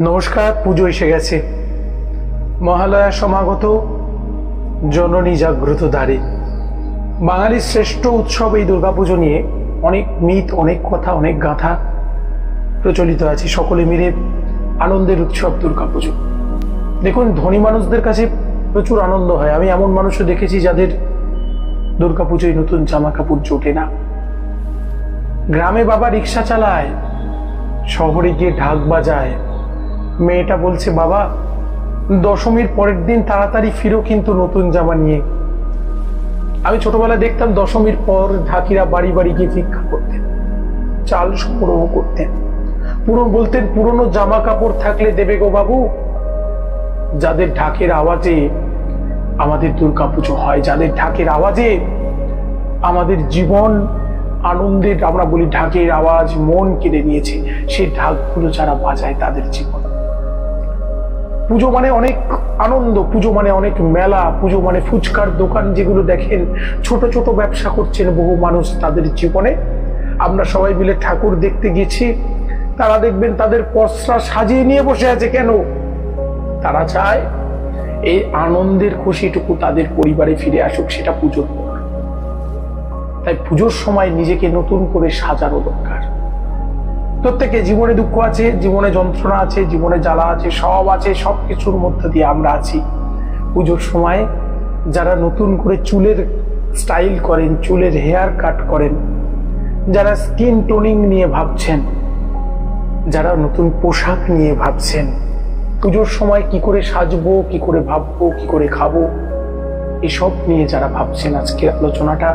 নমস্কার, পুজো এসে গেছে। মহালয়া সমাগত, জননী জাগ্রত দ্বারে। বাঙালির শ্রেষ্ঠ উৎসব এই দুর্গাপুজো নিয়ে অনেক মিথ, অনেক কথা, অনেক গাথা প্রচলিত আছে। সকলে মিলে আনন্দের উৎসব দুর্গাপুজো। দেখুন, ধনী মানুষদের কাছে প্রচুর আনন্দ হয়। আমি এমন মানুষও দেখেছি যাদের দুর্গাপুজোয় নতুন জামা কাপড় জোটে না। গ্রামে বাবা রিক্সা চালায়, শহরে গিয়ে ঢাক বাজায় মেয়েটা বলছে, বাবা, দশমীর পরের দিন তাড়াতাড়ি ফিরো কিন্তু নতুন জামা নিয়ে। আমি ছোটবেলায় দেখতাম দশমীর পর ঢাকিরা বাড়ি বাড়ি গিয়ে ভিক্ষা করতেন, চাল সংগ্রহ করতেন। পুরো বলতেন, পুরনো জামা কাপড় থাকলে দেবে গো বাবু। যাদের ঢাকের আওয়াজে আমাদের দুর্গাপুজো হয়, যাদের ঢাকের আওয়াজে আমাদের জীবন আনন্দের, আমরা বলি ঢাকের আওয়াজ মন কেড়ে নিয়েছে সেই ঢাকগুলো যারা বাজায় তাদের জীবন। পুজো মানে অনেক আনন্দ, পুজো মানে অনেক মেলা, পুজো মানে ফুচকার দোকান যেগুলো দেখেন। ছোট ছোট ব্যবসা করছেন বহু মানুষ তাদের জীবনে। আমরা সবাই মিলে ঠাকুর দেখতে গেছি তারা দেখবেন তাদের পসরা সাজিয়ে নিয়ে বসে আছে কেন? তারা চায় এই আনন্দের খুশিটুকু তাদের পরিবারে ফিরে আসুক, সেটা পুজোর তাই পুজোর সময় নিজেকে নতুন করে সাজানো দরকার। প্রত্যেকে জীবনে দুঃখ আছে, জীবনে যন্ত্রণা আছে, জীবনে জ্বালা আছে, সব আছে সব কিছুর মধ্যে দিয়ে আমরা আছি। পুজোর সময় যারা নতুন করে চুলের স্টাইল করেন, চুলের হেয়ার কাট করেন, যারা স্কিন টোনিং নিয়ে ভাবছেন, যারা নতুন পোশাক নিয়ে ভাবছেন, পুজোর সময় কি করে সাজবো, কি করে ভাববো, কি করে খাব, এসব নিয়ে যারা ভাবছেন, আজকের আলোচনাটা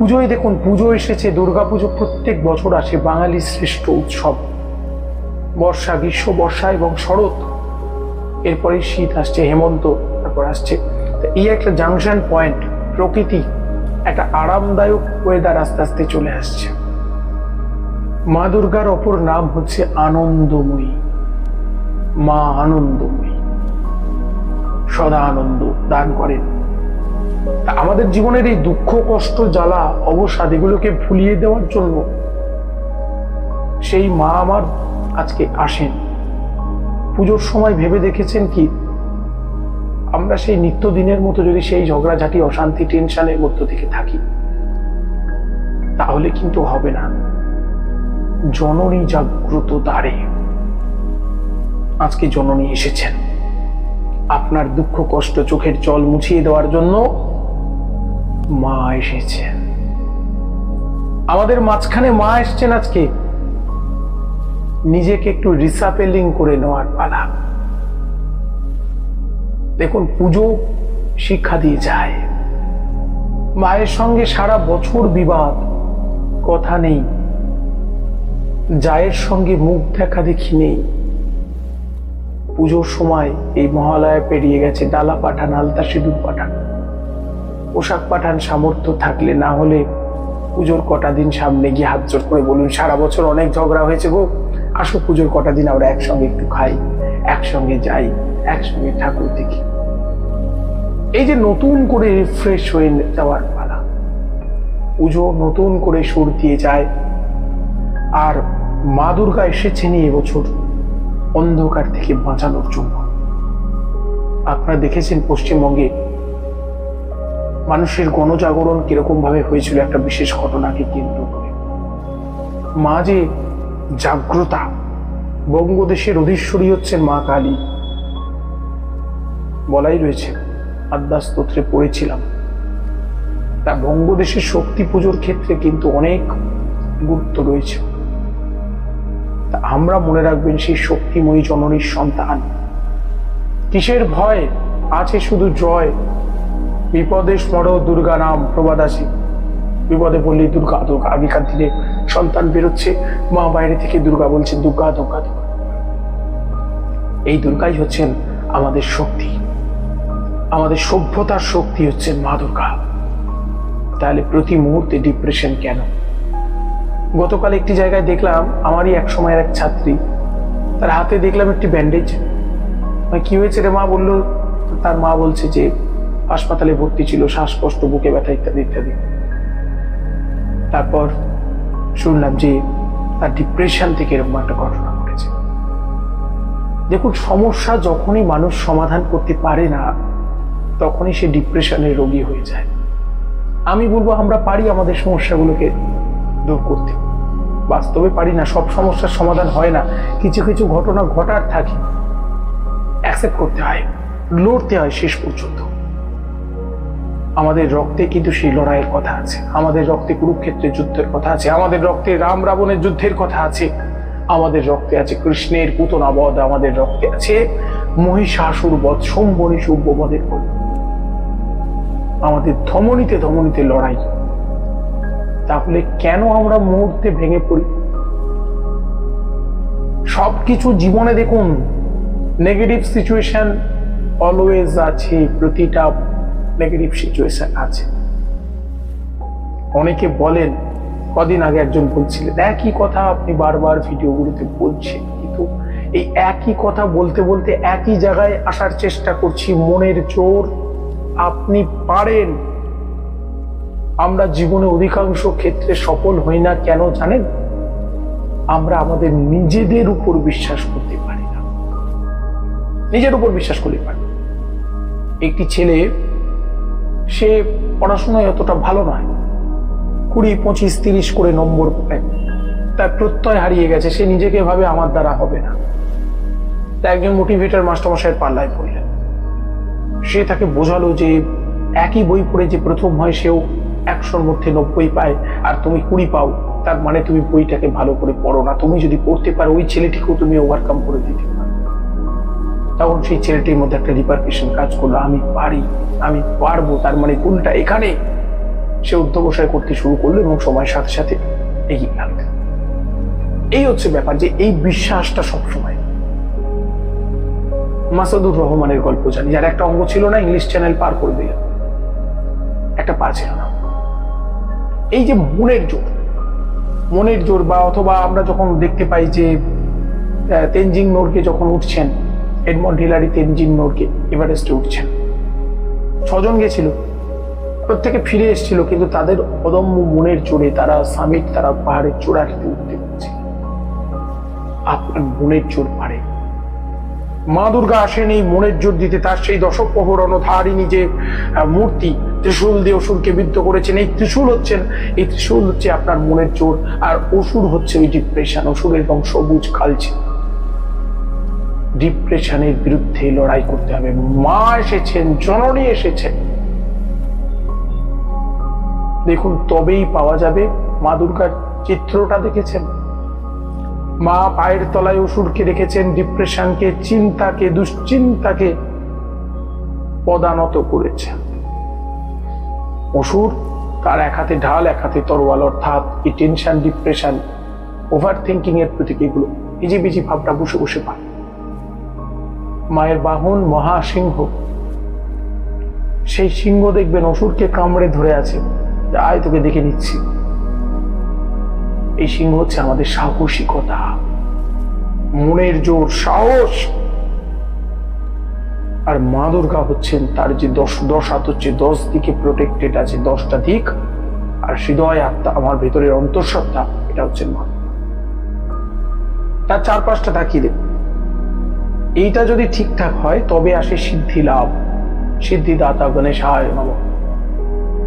পুজোয় দেখুন, পুজো এসেছে দুর্গাপুজো প্রত্যেক বছর আসে বাঙালির শ্রেষ্ঠ উৎসব। বর্ষা, গ্রীষ্ম, বর্ষা এবং শরৎ। এরপরে শীত আসছে, হেমন্ত, তারপর আসছে। এই একটা জাংশন পয়েন্ট প্রকৃতি, একটা আরামদায়ক ওয়েদার আস্তে আস্তে চলে আসছে। মা দুর্গার অপর নাম হচ্ছে আনন্দময়ী। মা আনন্দময়ী। সদা আনন্দ দান করেন। তা আমাদের জীবনের এই দুঃখ, কষ্ট, জ্বালা, অবসাদ, এগুলোকে ভুলিয়ে দেওয়ার জন্য সেই মা আমার আজকে আসেন। পুজোর সময় ভেবে দেখেছেন কি, আমরা সেই নিত্যদিনের মতো যদি সেই ঝগড়াঝাটি, অশান্তি, টেনশনের মধ্য থেকে থাকি, তাহলে কিন্তু হবে না। জননী জাগ্রত দ্বারে আজকে জননী এসেছেন। আপনার দুঃখ, কষ্ট, চোখের জল মুছিয়ে দেওয়ার জন্য মা এসেছেন আমাদের মাঝখানে মা এসছেন আজকে। নিজেকে একটু রিসাপেলিং করে নেওয়ার পালা। দেখুন, পুজো শিক্ষা দিয়ে যায়। মায়ের সঙ্গে সারা বছর বিবাদ, কথা নেই। জায়ের সঙ্গে মুখ দেখা দেখি নেই। পুজোর সময় এই মহালয়া পেরিয়ে গেছে, ডালা পাঠান, আলতা সিঁদুর পাঠান। পোশাক পাঠান সামর্থ্য থাকলে না হলে পুজোর কটা দিন সামনে গিয়ে হাত জোর করে বলুন, সারা বছর অনেক ঝগড়া হয়েছে গো। আসো পুজোর কটা দিন আমরা একসঙ্গে একটু খাই, একসঙ্গে যাই, একসঙ্গে ঠাকুর দেখি। এই যে নতুন করে রিফ্রেশ হয়ে যাওয়ার পালা, পুজো নতুন করে সুর দিয়ে যায়, আর মা দুর্গা এসেছেন এবছর অন্ধকার থেকে বাঁচানোর জন্য। আপনারা দেখেছেন পশ্চিমবঙ্গে মানুষের গণজাগরণ কীরকম ভাবে হয়েছিল একটা বিশেষ ঘটনাকে কেন্দ্র করে। মা যে জাগ্রতা, বঙ্গদেশের অধীশ্বরী হচ্ছেন মা কালী। বলাই রয়েছে আদ্যাস্তোত্রে পড়েছিলাম। তা বঙ্গদেশের শক্তি পুজোর ক্ষেত্রে কিন্তু অনেক গুরুত্ব রয়েছে। তা আমরা মনে রাখবেন সেই শক্তিময়ী জননীর সন্তান। কিসের ভয়? আছে শুধু জয়। বিপদে স্মর দুর্গা নাম প্রবাদাসী বিপদে বললেই দুর্গা দুর্গা আগেকার দিনে সন্তান বেরোচ্ছে। মা বাইরে থেকে দুর্গা বলছেন দুর্গা দুর্গা দুর্গা। এই দুর্গাই হচ্ছেন আমাদের শক্তি। আমাদের সভ্যতার শক্তি হচ্ছেন মা দুর্গা। তাহলে প্রতি মুহূর্তে ডিপ্রেশন কেন? গতকাল একটি জায়গায় দেখলাম, আমারই এক সময়ের এক ছাত্রী, তার হাতে দেখলাম একটি ব্যান্ডেজ কি হয়েছে রে মা বলল, তার মা বলছে যে হাসপাতালে ভর্তি ছিল, শ্বাসকষ্ট, বুকে ব্যথা ইত্যাদি ইত্যাদি। তারপর শুনলাম যে তার ডিপ্রেশন থেকে এরকম একটা ঘটনা ঘটেছে। দেখুন, সমস্যা যখনই মানুষ সমাধান করতে পারে না, তখনই সে ডিপ্রেশনের রোগী হয়ে যায়। আমি বলব, আমরা পারি আমাদের সমস্যাগুলোকে দূর করতে। বাস্তবে পারি না, সব সমস্যার সমাধান হয় না। কিছু কিছু ঘটনা ঘটার থাকে। অ্যাকসেপ্ট করতে হয়, লড়তে হয় শেষ পর্যন্ত। আমাদের রক্তে কিন্তু সেই লড়াইয়ের কথা আছে। আমাদের রক্তে কুরুক্ষেত্রের যুদ্ধের কথা আছে। আমাদের রক্তে রাম রাবণের যুদ্ধের কথা আছে। আমাদের রক্তে আছে কৃষ্ণের পুতনাবধ আমাদের রক্তে আছে মহিষাসুর বধ সম্বনী সূর্যবধের গল্প আমাদের ধমনীতে ধমনীতে লড়াই। তাহলে কেন আমরা মুহূর্তে ভেঙে পড়ি? সবকিছু জীবনে দেখুন নেগেটিভ সিচুয়েশন অলওয়েজ আছে, প্রতিটা নেগেটিভ সিচুয়েশন আছে। অনেকে বলেন, কদিন আগে একজন বলছিলেন, একই কথা আপনি বারবার ভিডিওগুলোতে বলছেন, কিন্তু এই একই কথা বলতে বলতে একই জায়গায় আসার চেষ্টা করছি, মনের জোর। আপনি পারেন। আমরা জীবনে অধিকাংশ ক্ষেত্রে সফল হই না কেন জানেন? আমরা আমাদের নিজেদের উপর বিশ্বাস করতে পারি না। নিজের উপর বিশ্বাস করতে পারি একটি ছেলে সে পড়াশোনায় অতটা ভালো নয়। কুড়ি, পঁচিশ, তিরিশ করে নম্বর পায়। তার প্রত্যয় হারিয়ে গেছে, সে নিজেকে ভাবে আমার দ্বারা হবে না। তা একজন মোটিভেটার মাস্টারমশাইয়ের পাল্লায় পড়লেন। সে তাকে বোঝালো যে একই বই পড়ে যে প্রথম হয়, সেও একশোর মধ্যে নব্বই পায়। আর তুমি কুড়ি পাও, তার মানে তুমি বইটাকে ভালো করে পড়ো না। তুমি যদি পড়তে পারো, ওই ছেলেটিকেও তুমি ওভারকাম করে দিতে। তখন সেই ছেলেটির মধ্যে একটা রিপারকেশন কাজ করল। আমি পারি, আমি পারব। তার মানে ভুলটা এখানে সে অধ্যবসায় করতে শুরু করল এবং সময়ের সাথে সাথে এগিয়ে গেল। এই হচ্ছে ব্যাপার যে এই বিশ্বাসটা সবসময়। মাসাদুর রহমানের গল্প জানি, যার একটা অঙ্গ ছিল না ইংলিশ চ্যানেল পার করে দিল। একটা পা ছিল না। এই যে মনের জোর মনের জোর বা অথবা আমরা যখন দেখতে পাই যে তেনজিং নোরকে যখন উঠছেন এডমন্ড হিলারি তেনজিং নোরকে এভারেস্টে উঠছেন। ছজন গেছিল, প্রত্যেকে ফিরে এসেছিল, কিন্তু তাদের অদম্য মনের জোরে তারা সামিট, তারা পাহাড়ের চূড়াটিতে উঠতে পারছিল আপনার মনের জোর পারে। মা দুর্গা আসেন এই মনের জোর দিতে, তার সেই দশক প্রহরণ ধারিণী যে মূর্তি, ত্রিশূল দিয়ে অসুরকে বিদ্ধ করেছেন, এই ত্রিশূল হচ্ছেন, এই ত্রিশূল হচ্ছে আপনার মনের জোর, আর অসুর হচ্ছে ওই ডিপ্রেশন অসুরের রং সবুজ কালচে ডিপ্রেশনের বিরুদ্ধে লড়াই করতে হবে। মা এসেছেন, জননী এসেছেন। দেখুন, তবেই পাওয়া যাবে। মা দুর্গার চিত্রটা দেখেছেন? মা পায়ের তলায় অসুরকে রেখেছেন, ডিপ্রেশনকে, চিন্তাকে, দুশ্চিন্তাকে পদানত করেছেন। অসুর তার এক হাতে ঢাল, এক হাতে তরোয়াল, অর্থাৎ এই টেনশন ডিপ্রেশন ওভার থিঙ্কিং এর প্রতীক এগুলো। ইজি বিজি ভাবটা বসে বসে পায়। মায়ের বাহন মহাসিংহ। সেই সিংহ দেখবেন অসুরকে কামড়ে ধরে আছে। আয় তোকে দেখে নিচ্ছি। এই সিংহ হচ্ছে আমাদের সাহসিকতা। মনের জোর, সাহস। আর মা দুর্গা হচ্ছেন তার যে দশ দশ হাত হচ্ছে দশ দিকে প্রোটেক্টেড আছে, দশটা দিক। আর হৃদয় আত্মা আমার ভেতরের অন্তঃসত্ত্বা, এটা হচ্ছে মা। তার চার পাঁচটা তাকিয়ে দেব এইটা যদি ঠিকঠাক হয়, তবে আসে সিদ্ধি লাভ। সিদ্ধিদাতা গণেশায় নম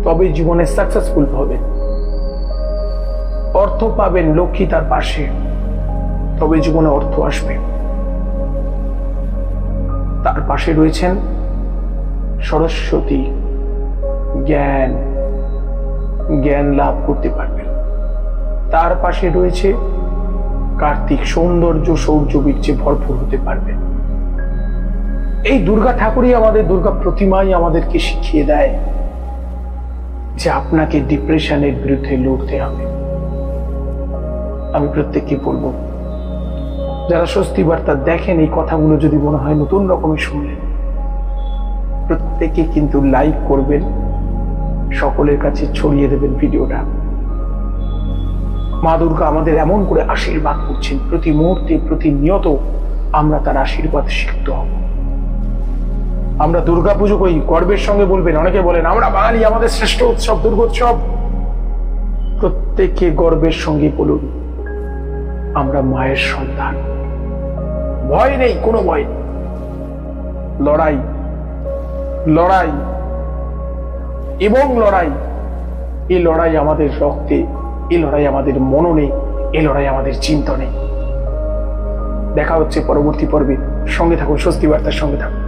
তবে জীবনে সাকসেসফুল হবে। অর্থ পাবেন লক্ষ্মী তার পাশে। তবে জীবনে অর্থ আসবে। তার পাশে রয়েছেন সরস্বতী। জ্ঞান। জ্ঞান লাভ করতে পারবেন। তার পাশে রয়েছে কার্তিক। সৌন্দর্য সৌর্য বীর্যে ভরপুর হতে পারবেন। এই দুর্গা ঠাকুরই আমাদের দুর্গা প্রতিমাই আমাদেরকে শিখিয়ে দেয় যে আপনাকে ডিপ্রেশনের বিরুদ্ধে লড়তে হবে। আমি প্রত্যেককে বলব, যারা স্বস্তি বার্তা দেখেন, এই কথাগুলো যদি মনে হয় নতুন রকমের শুনলেন, প্রত্যেকে কিন্তু লাইক করবেন, সকলের কাছে ছড়িয়ে দেবেন ভিডিওটা। মা দুর্গা আমাদের এমন করে আশীর্বাদ করছেন, প্রতি মুহূর্তে প্রতিনিয়ত আমরা তার আশীর্বাদ শিখতে হব। আমরা দুর্গা পুজো করি, গর্বের সঙ্গে বলবেন, অনেকে বলেন, আমরা বাঙালি, আমাদের শ্রেষ্ঠ উৎসব, দুর্গোৎসব। প্রত্যেকে গর্বের সঙ্গে বলুন, আমরা মায়ের সন্তান। ভয় নেই, কোনো ভয় নেই। লড়াই লড়াই, এবং লড়াই, এই লড়াই আমাদের রক্তে, এই লড়াই আমাদের মননে, এই লড়াই আমাদের চিন্তনে। দেখা হচ্ছে পরবর্তী পর্বে। সঙ্গে থাকুন স্বস্তি বার্তার সঙ্গে থাকুন।